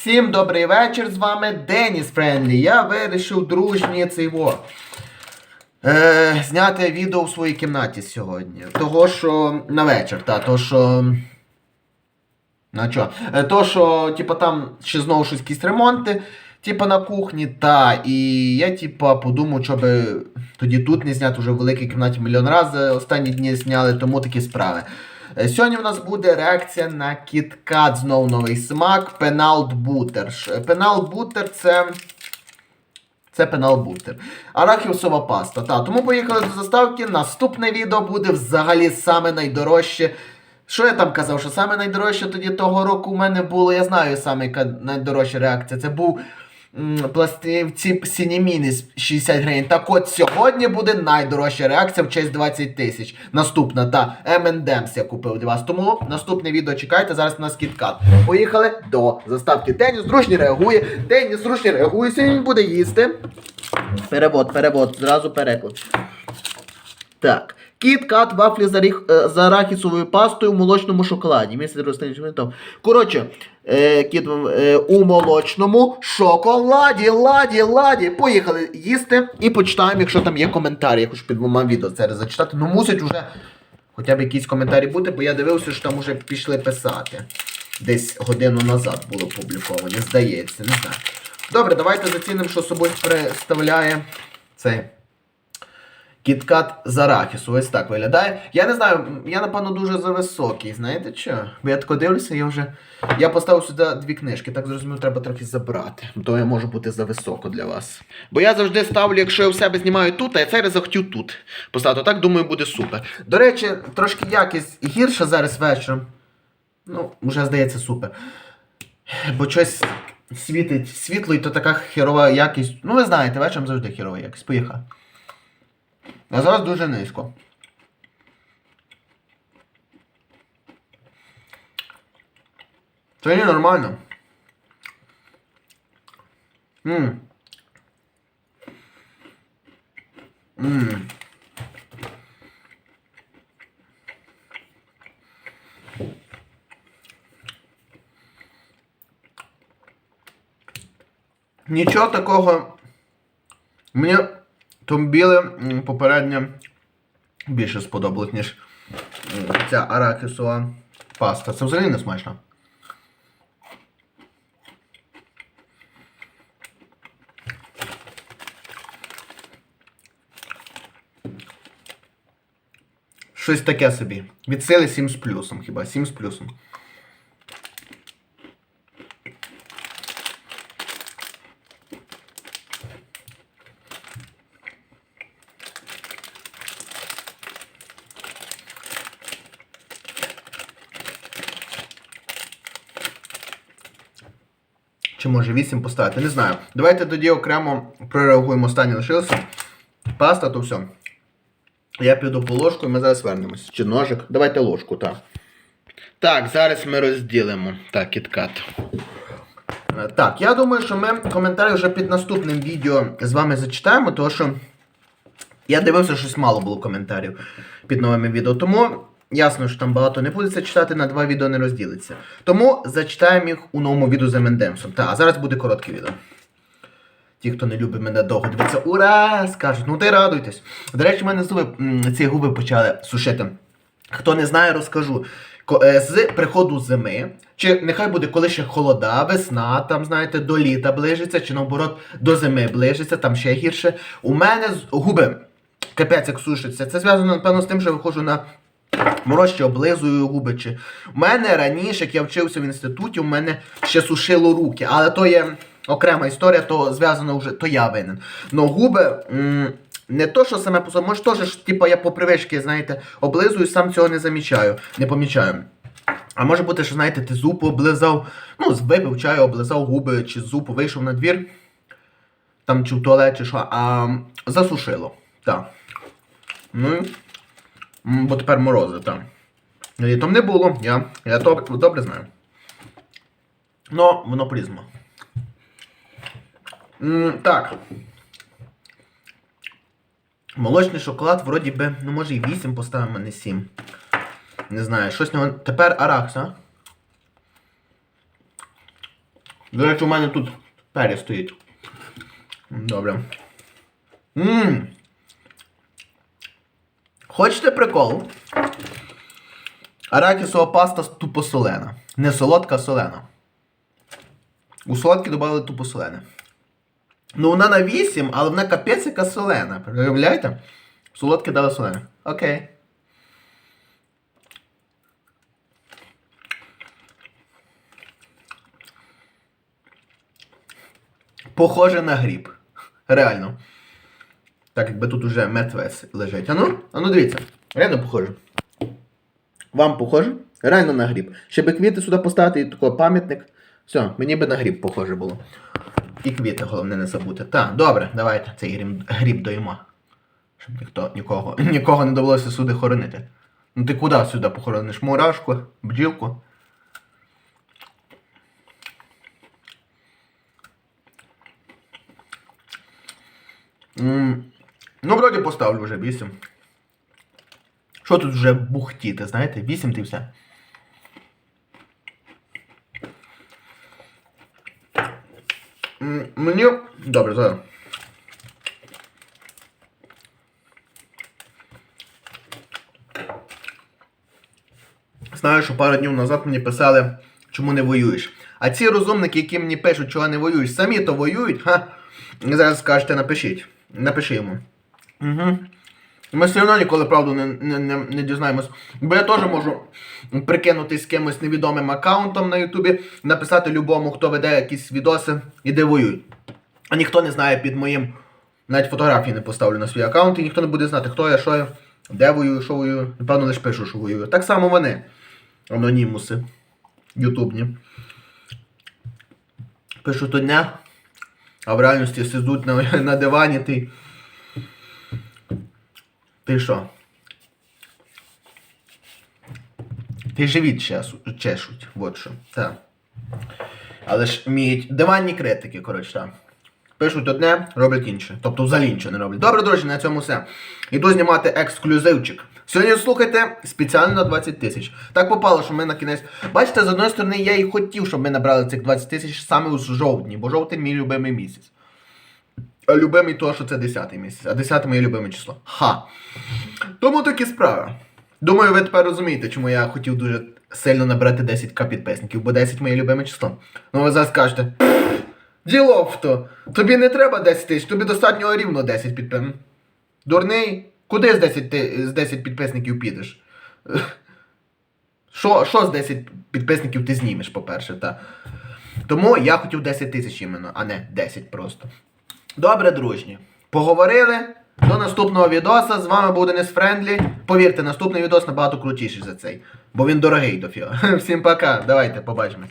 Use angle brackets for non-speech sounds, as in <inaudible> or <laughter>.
Всім добрий вечір, з вами Деніс Френлі. Я вирішив дружній цей. Е, зняти відео в своїй кімнаті сьогодні. Того, що на вечір, та, то що. На що? Е, То, що, типу, там ще знову щось якісь ремонти, типу, на кухні, та. І я, типу, подумав, щоб тоді тут не зняти вже в великій кімнаті мільйон разів останні дні зняли, тому такі справи. Е, Сьогодні в нас буде реакція на KitKat, знову новий смак, Penalt Butter. Ш- Penalt Butter це. Це Butter. Арахісова паста. Та, тому поїхали до заставки. Наступне відео буде взагалі саме найдорожче. Що я там казав, що саме найдорожче тоді того року у мене було, я знаю саме найдорожча реакція. Це був м, пластивці Сініміни з 60 гривень. Так от сьогодні буде найдорожча реакція в честь 20 тисяч. Наступна, та M&M's я купив для вас. Тому наступне відео чекайте, зараз у нас кіткат. Поїхали до заставки. Деніс зручні реагує. Деніс зручні реагує, сьогодні він буде їсти. Перевод, перевод, зразу переклад. Так. Кіт кат вафлі з, е, арахісовою пастою в молочному шоколаді. Місце там. Коротше, е, е, у молочному шоколаді, ладі, ладі. Поїхали їсти і почитаємо, якщо там є коментарі. Я під двома відео це зачитати. Ну мусить вже хоча б якісь коментарі бути, бо я дивився, що там вже пішли писати. Десь годину назад було опубліковано, здається, не знаю. Добре, давайте зацінимо, що собою представляє цей. Кіткат з арахісу, ось так виглядає. Я не знаю, я напевно дуже зависокий, знаєте що? Бо я тако дивлюся, я вже. Я поставив сюди дві книжки, так зрозумів, треба трохи забрати. То я можу бути зависоко для вас. Бо я завжди ставлю, якщо я в себе знімаю тут, а я цей раз захотів тут поставити. Так думаю, буде супер. До речі, трошки якість гірша зараз вечором. Ну, вже здається супер. Бо щось світить світло, і то така херова якість. Ну, ви знаєте, вечором завжди херова якість. Поїхали. А зараз дуже низько. Це не нормально. Мм. Мм. Нічого такого. Мені то біле попереднє більше сподобалось, ніж ця арахісова паста. Це взагалі не смачно. Щось таке собі. Від сили 7 з плюсом хіба? 7 з плюсом. Чи може 8 поставити? Не знаю. Давайте тоді окремо прореагуємо. Останнє лишилося. Паста, то все. Я піду по ложку і ми зараз вернемось. Чи ножик? Давайте ложку, так. Так, зараз ми розділимо. Так, кіткат. Е, Так, я думаю, що ми коментарі вже під наступним відео з вами зачитаємо, тому що я дивився, щось мало було коментарів під новими відео. Тому ясно, що там багато не буде читати, на два відео не розділиться. Тому зачитаємо їх у новому відео з Емендемсом. Та, а зараз буде коротке відео. Ті, хто не любить мене довго дивиться, ура! Скажуть, ну ти радуйтесь. До речі, в мене зуби, ці губи почали сушити. Хто не знає, розкажу. Е, З приходу зими, чи нехай буде коли ще холода, весна, там, знаєте, до літа ближиться, чи наоборот до зими ближиться, там ще гірше. У мене губи капець як сушаться. Це зв'язано, напевно, з тим, що виходжу на мороз, чи облизую губи. Чи... У мене раніше, як я вчився в інституті, у мене ще сушило руки, але то є окрема історія, то зв'язано вже, то я винен. Но губи. М- не то, що саме по собі, може теж, типу, я по привичці, знаєте, облизую, сам цього не замічаю, не помічаю. А може бути, що, знаєте, ти зуб облизав, ну, випив чаю, облизав губи, чи зуб вийшов на двір, там чи в туалет, чи що, а засушило. Так. Ну, бо тепер морози, так. Літом не було, я, я добре, добре знаю. Ну, воно призма. Так. Молочний шоколад, вроді би, ну може і 8 поставимо, не 7. Не знаю, щось не. Тепер арахс, а? До речі, у мене тут перець стоїть. Добре. Ммм. Хочете прикол? Арахісова паста тупо солена. Не солодка, а солена. У солодкі додали тупо солене. Ну, вона на 8, але вона капець яка солена. Уявляєте? Солодке дали солене. Окей. Похоже на гріб. Реально. Так, якби тут уже мертвець лежить. А ну, а ну дивіться. Реально похоже. Вам похоже? Реально на гріб. Ще би квіти сюди поставити і такий пам'ятник. Все, мені би на гріб похоже було. І квіти, головне не забути. Так, добре, давайте цей гріб, гріб доїмо. Щоб ніхто нікого, <clears throat> нікого не довелося сюди хоронити. Ну ти куди сюди похорониш? Мурашку, бджілку? М, Ну, вроді поставлю вже 8. Що тут вже бухтіти, знаєте? 8 ти все. Мені. Добре, зараз. Знаю, що пару днів назад мені писали, чому не воюєш. А ці розумники, які мені пишуть, чого не воюєш, самі то воюють, ха. Зараз скажете, напишіть. Напиши йому. Угу. Ми все одно ніколи правду не, не, не, не дізнаємось. Бо я теж можу прикинутись з кимось невідомим аккаунтом на Ютубі, написати любому, хто веде якісь відоси і де воюють. А ніхто не знає під моїм. Навіть фотографії не поставлю на свій аккаунт, і ніхто не буде знати, хто я, що я, де воюю, що воюю. Напевно, лише пишу, що воюю. Так само вони. Анонімуси. Ютубні. Пишуть одне, а в реальності сидуть на, <laughs> на дивані ти. Ти що? Ти живіт чешуть, от що. Так. Але ж вміють диванні критики, коротше, так. Пишуть одне, роблять інше. Тобто взагалі нічого не роблять. Добре, друзі, на цьому все. Іду знімати ексклюзивчик. Сьогодні слухайте спеціально на 20 тисяч. Так попало, що ми на кінець. Бачите, з одної сторони, я і хотів, щоб ми набрали цих 20 тисяч саме у жовтні, бо жовтень мій любимий місяць. Любимий того, що це 10 місяць, а 10 моє любиме число. Ха. Тому такі справи. Думаю, ви тепер розумієте, чому я хотів дуже сильно набрати 10к підписників, бо 10 моє любиме число. Ну ви зараз скажете. Діло в то. Тобі не треба 10 тисяч, тобі достатньо рівно 10 підписників. Дурний? Куди з 10, ти, з 10 підписників підеш? Що, що з 10 підписників ти знімеш, по-перше, та. Тому я хотів 10 тисяч іменно, а не 10 просто. Добре, дружні. Поговорили. До наступного відоса. З вами був Денис Френдлі. Повірте, наступний відос набагато крутіший за цей. Бо він дорогий дофіга. <laughs> Всім пока. Давайте побачимось.